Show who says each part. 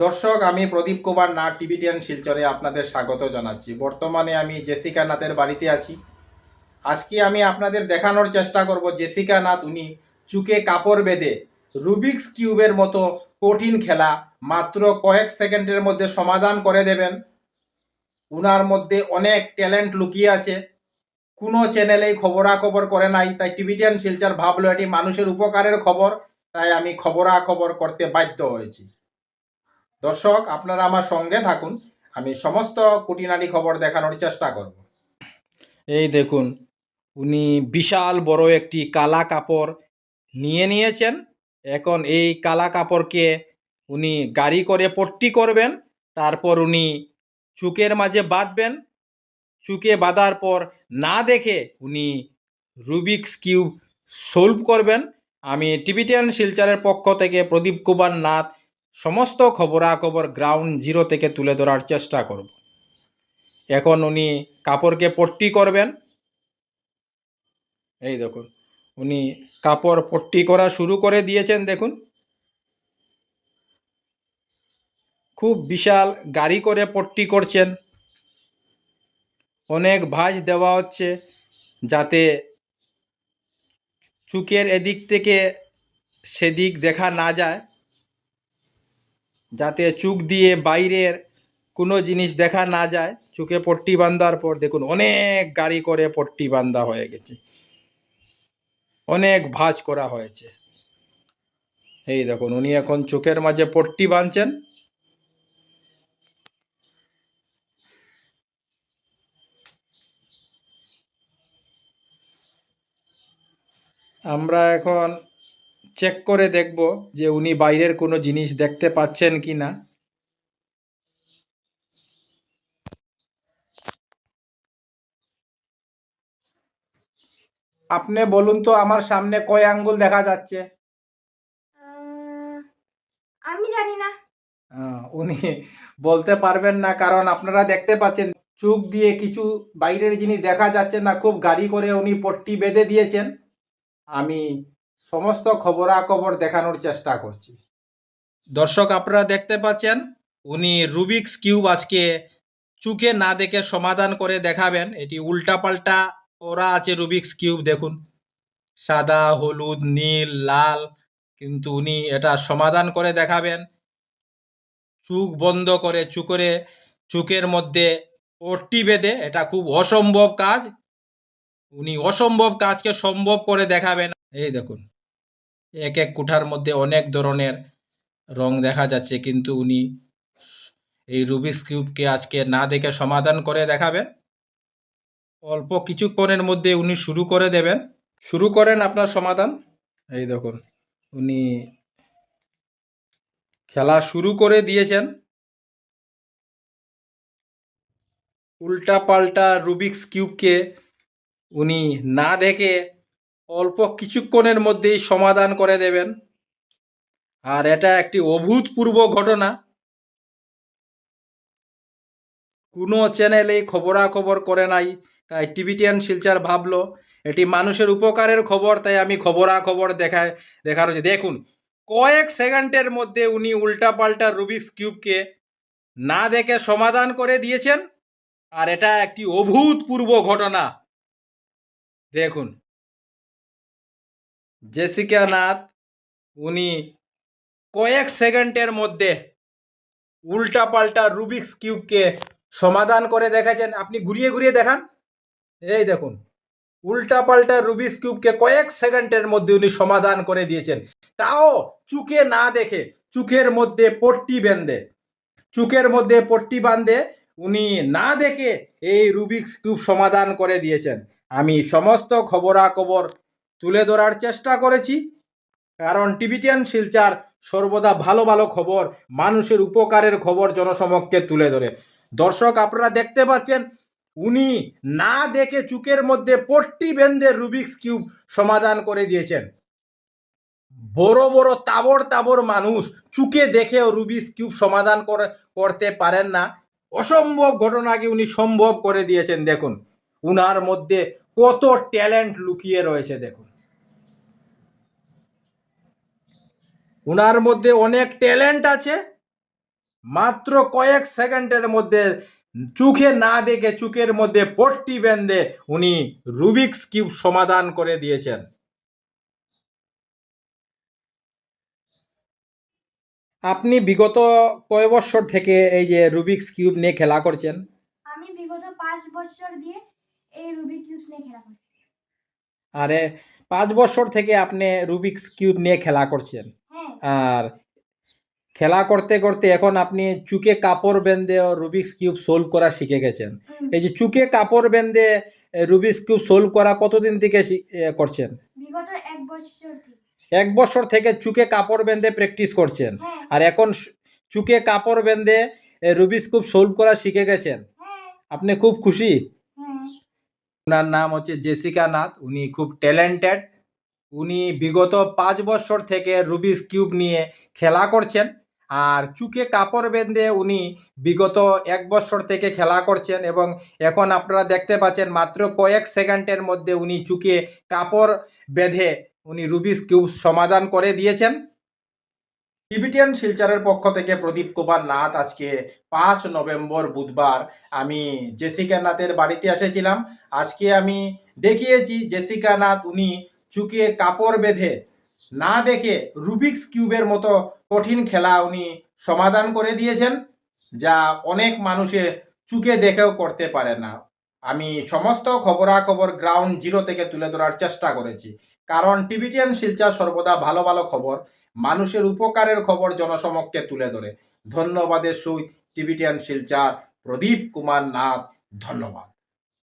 Speaker 1: দর্শক, আমি প্রদীপ কুমার নাথ টিভিটিয়ান শিলচরে আপনাদের স্বাগত জানাচ্ছি। বর্তমানে আমি জেসিকা নাথের বাড়িতে আছি। আজকে আমি আপনাদের দেখানোর চেষ্টা করব জেসিকা নাথ, উনি চুকে কাপড় বেঁধে রুবিক্স কিউবের মতো কঠিন খেলা মাত্র কয়েক সেকেন্ডের মধ্যে সমাধান করে দেবেন। উনার মধ্যে অনেক ট্যালেন্ট লুকিয়ে আছে। কোনো চ্যানেলেই খবরাখবর করে নাই, তাই টিভিটিয়ান শিলচর ভাবলো এটি মানুষের উপকারের খবর, তাই আমি খবরাখবর করতে বাধ্য হয়েছি। দর্শক, আপনারা আমার সঙ্গে থাকুন। আমি সমস্ত কুটিনাটি খবর দেখানোর চেষ্টা করব। এই দেখুন, উনি বিশাল বড় একটি কালা কাপড় নিয়ে নিয়েছেন। এখন এই কালা কাপড়কে উনি গাড়ি করে পট্টি করবেন, তারপর উনি চুকের মাঝে বাঁধবেন। চুকে বাঁধার পর না দেখে উনি রুবিক্স কিউব সলভ করবেন। আমি টিভিটিয়ান শিলচারের পক্ষ থেকে প্রদীপ কুমার নাথ সমস্ত খবরাখবর গ্রাউন্ড জিরো থেকে তুলে ধরার চেষ্টা করব। এখন উনি কাপড়কে পট্টি করবেন। এই দেখুন, উনি কাপড় পট্টি করা শুরু করে দিয়েছেন, দেখুন। খুব বিশাল গাড়ি করে পট্টি করছেন। অনেক ভাঁজ দেওয়া হচ্ছে যাতে চুকের এদিক থেকে সেদিক দেখা না যায়। যাতে চুক দিয়ে বাইরের কোনো জিনিস দেখা না যায়। চুকে পট্টি বান্ধার পর দেখুন অনেক গাড়ি করে পট্টি বান্ধা হয়ে গেছে। অনেক ভাঁজ করা হয়েছে। এই দেখুন, উনি এখন চোখের মাঝে পট্টি বাঁধছেন। আমরা এখন চেক করে দেখব যে উনি বাইরের কোনো জিনিস দেখতে পাচ্ছেন কি না আপনি বলুন তো আমার সামনে কয় আঙ্গুল দেখা যাচ্ছে?
Speaker 2: আমি জানি না।
Speaker 1: উনি বলতে পারবেন না কারণ আপনারা দেখতে পাচ্ছেন চোখ দিয়ে কিছু বাইরের জিনিস দেখা যাচ্ছে না খুব গাড়ি করে উনি পট্টি বেঁধে দিয়েছেন। আমি সমস্ত খবরাখবর দেখানোর চেষ্টা করছি। দর্শক, আপনারা দেখতে পাচ্ছেন, উনি রুবিক্স কিউব আজকে চুকে না দেখে সমাধান করে দেখাবেন। এটি উল্টাপাল্টা, ওরা আছে রুবিক্স কিউব, দেখুন। সাদা, হলুদ, নীল, লাল, কিন্তু উনি এটা সমাধান করে দেখাবেন। চুক বন্ধ করে চুকরে চুকের মধ্যে পট্টি বেঁধে, এটা খুব অসম্ভব কাজ। উনি অসম্ভব কাজকে সম্ভব করে দেখাবেন। এই দেখুন। এক এক কুঠার মধ্যে অনেক ধরনের রং দেখা যাচ্ছে, কিন্তু উনি এই রুবিক্স কিউবকে আজকে না দেখে সমাধান করে দেখাবেন। অল্প কিছুক্ষণের মধ্যে উনি শুরু করে দেবেন। শুরু করেন আপনার সমাধান। এই দেখুন, উনি খেলা শুরু করে দিয়েছেন। উল্টা পাল্টা রুবিক্স কিউবকে উনি না দেখে অল্প কিছুক্ষণের মধ্যেই সমাধান করে দেবেন। আর এটা একটি অভূতপূর্ব ঘটনা। কোনো চ্যানেলেই খবরাখবর করে নাই, তাই টিভিটিয়ান শিলচার ভাবলো, এটি মানুষের উপকারের খবর, তাই আমি খবরাখবর দেখায় দেখার হচ্ছে দেখুন, কয়েক সেকেন্ডের মধ্যে উনি উল্টাপাল্টা রুবিক্স কিউবকে না দেখে সমাধান করে দিয়েছেন, আর এটা একটি অভূতপূর্ব ঘটনা। দেখুন জেসিকা নাথ, উনি কয়েক সেকেন্ডের মধ্যে উল্টাপাল্টা রুবিক্স কিউবকে সমাধান করে দেখাচ্ছেন আপনি ঘুরিয়ে ঘুরিয়ে দেখান। এই দেখুন, উল্টাপাল্টা রুবিক্স কিউবকে কয়েক সেকেন্ডের মধ্যে উনি সমাধান করে দিয়েছেন। তাও চুকে না দেখে, চুকের মধ্যে পট্টি বেঁধে, চুকের মধ্যে পট্টি বাঁধে উনি না দেখে এই রুবিক্স কিউব সমাধান করে দিয়েছেন। আমি সমস্ত খবরাখবর তুলে ধরার চেষ্টা করেছি। কারণ টিভিটিয়ান শিলচার সর্বদা ভালো ভালো খবর, মানুষের উপকারের খবর জনসমক্ষে তুলে ধরে। দর্শক, আপনারা দেখতে পাচ্ছেন, উনি না দেখে চুকের মধ্যে পট্টি বেঁধে রুবিক্স কিউব সমাধান করে দিয়েছেন। বড় বড় তাবড় তাবড় মানুষ চুকে দেখেও রুবিক্স কিউব সমাধান করে, করতে পারেন না। অসম্ভব ঘটনাকে উনি সম্ভব করে দিয়েছেন, দেখুন। উনার মধ্যে কত ট্যালেন্ট লুকিয়ে রয়েছে, দেখুন। উনার মধ্যে অনেক ট্যালেন্ট আছে। মাত্র কয়েক সেকেন্ডের মধ্যে চোখে না দেখে চোখের মধ্যে পট্টি বেঁধে উনি রুবিক্স কিউব সমাধান করে দিয়েছেন। আপনি বিগত কয় বছর থেকে এই যে রুবিক্স কিউব নিয়ে খেলা করছেন?
Speaker 2: আমি বিগত পাঁচ বছর দিয়ে এই রুবিক কিউবস নিয়ে খেলা করছি।
Speaker 1: আরে পাঁচ বছর থেকে আপনি রুবিক্স কিউব নিয়ে খেলা করছেন। আর খেলা করতে করতে এখন আপনি চুকে কাপড় বেঁধে রুবিক্স কিউব সোলভ করা শিখে গেছেন। এই যে চুকে কাপড় বেঁধে রুবিক্স কিউব সোলভ করা কতদিন থেকে করছেন?
Speaker 2: এক বছর থেকে।
Speaker 1: চুকে কাপড় বেঁধে প্র্যাকটিস করছেন।
Speaker 2: হ্যাঁ।
Speaker 1: আর এখন চুকে কাপড় বেঁধে রুবিক্স কিউব সোলভ করা শিখে গেছেন।
Speaker 2: হ্যাঁ।
Speaker 1: আপনি খুব খুশি?
Speaker 2: হ্যাঁ।
Speaker 1: ওনার নাম হচ্ছে জেসিকা নাথ উনি খুব ট্যালেন্টেড উনি বিগত পাঁচ বছর থেকে রুবিক্স কিউব নিয়ে খেলা করছেন আর চুকে কাপড় বেঁধে উনি বিগত এক বছর থেকে খেলা করছেন এবং এখন আপনারা দেখতে পাচ্ছেন মাত্র কয়েক সেকেন্ডের মধ্যে উনি চুকে কাপড় বেঁধে উনি রুবিস কিউব সমাধান করে দিয়েছেন। টিবিটিয়ান শিলচারের পক্ষ থেকে প্রদীপ কুমার নাথ আজকে পাঁচ নভেম্বর বুধবার আমি জেসিকা নাথের বাড়িতে এসেছিলাম। আজকে আমি দেখিয়েছি জেসিকা নাথ উনি চুকে কাপড় বেঁধে না দেখে রুবিক্স কিউবের মতো কঠিন খেলা উনি সমাধান করে দিয়েছেন, যা অনেক মানুষে চুকে দেখেও করতে পারে না। আমি সমস্ত খবরাখবর গ্রাউন্ড জিরো থেকে তুলে ধরার চেষ্টা করেছি, কারণ টিভিটিয়ান শিলচর সর্বদা ভালো ভালো খবর, মানুষের উপকারের খবর জনসমক্ষে তুলে ধরে। ধন্যবাদের সহিত টিভিটিয়ান শিলচর, প্রদীপ কুমার নাথ, ধন্যবাদ।